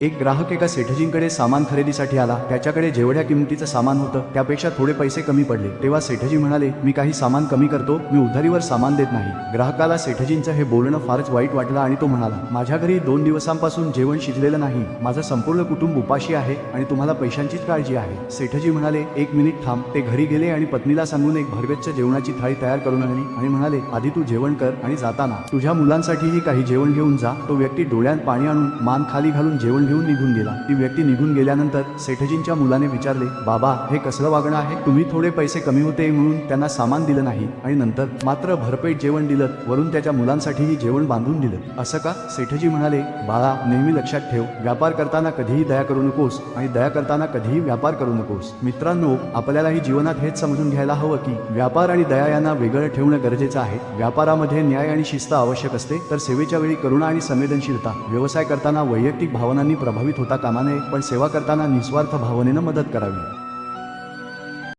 एक ग्राहक एका सेठजींकडे सामान खरेदीसाठी आला. त्याच्याकडे जेवढ्या किमतीचं सामान होतं त्यापेक्षा थोडे पैसे कमी पडले. तेव्हा सेठजी म्हणाले मी काही सामान कमी करतो मी उधारीवर सामान देत नाही. ग्राहकाला सेठजींचं हे बोलणं फारच वाईट वाटलं आणि तो म्हणाला माझ्या घरी दोन दिवसांपासून जेवण शिजलेलं नाही. माझं संपूर्ण कुटुंब उपाशी आहे आणि तुम्हाला पैशांचीच काळजी आहे. सेठजी म्हणाले एक मिनिट थांब. ते घरी गेले आणि पत्नीला सांगून एक भरगच्च जेवणाची थाळी तयार करून आणली आणि म्हणाले आधी तू जेवण कर आणि जाताना. तुझ्या मुलांसाठीही काही जेवण घेऊन जा. तो व्यक्ती डोळ्यात पाणी आणून मान खाली घालून जेवण घेऊन निघून गेला. ती व्यक्ती निघून गेल्यानंतर सेठजींच्या मुलाने विचारले बाबा हे कसलं वागणं आहे? तुम्ही थोडे पैसे कमी होते म्हणून त्यांना सामान दिलं नाही आणि नंतर मात्र भरपेट जेवण दिलं वरून त्याच्या मुलांसाठीही जेवण बांधून दिलं. असं का? सेठजी म्हणाले बाळा नेहमी लक्षात ठेव व्यापार करताना कधीही दया करू नकोस आणि दया करताना कधीही व्यापार करू नकोस. मित्रांनो आपल्यालाही जीवनात हेच समजून घ्यायला हवं की व्यापार आणि दया यांना वेगळं ठेवणं गरजेचं आहे. व्यापारामध्ये न्याय आणि शिस्त आवश्यक असते तर सेवेच्या वेळी करुणा आणि संवेदनशीलता व्यवसाय करताना वैयक्तिक भावनांनी प्रभावित होता कामा नये पण सेवा करताना निस्वार्थ भावनेनं मदत करावी.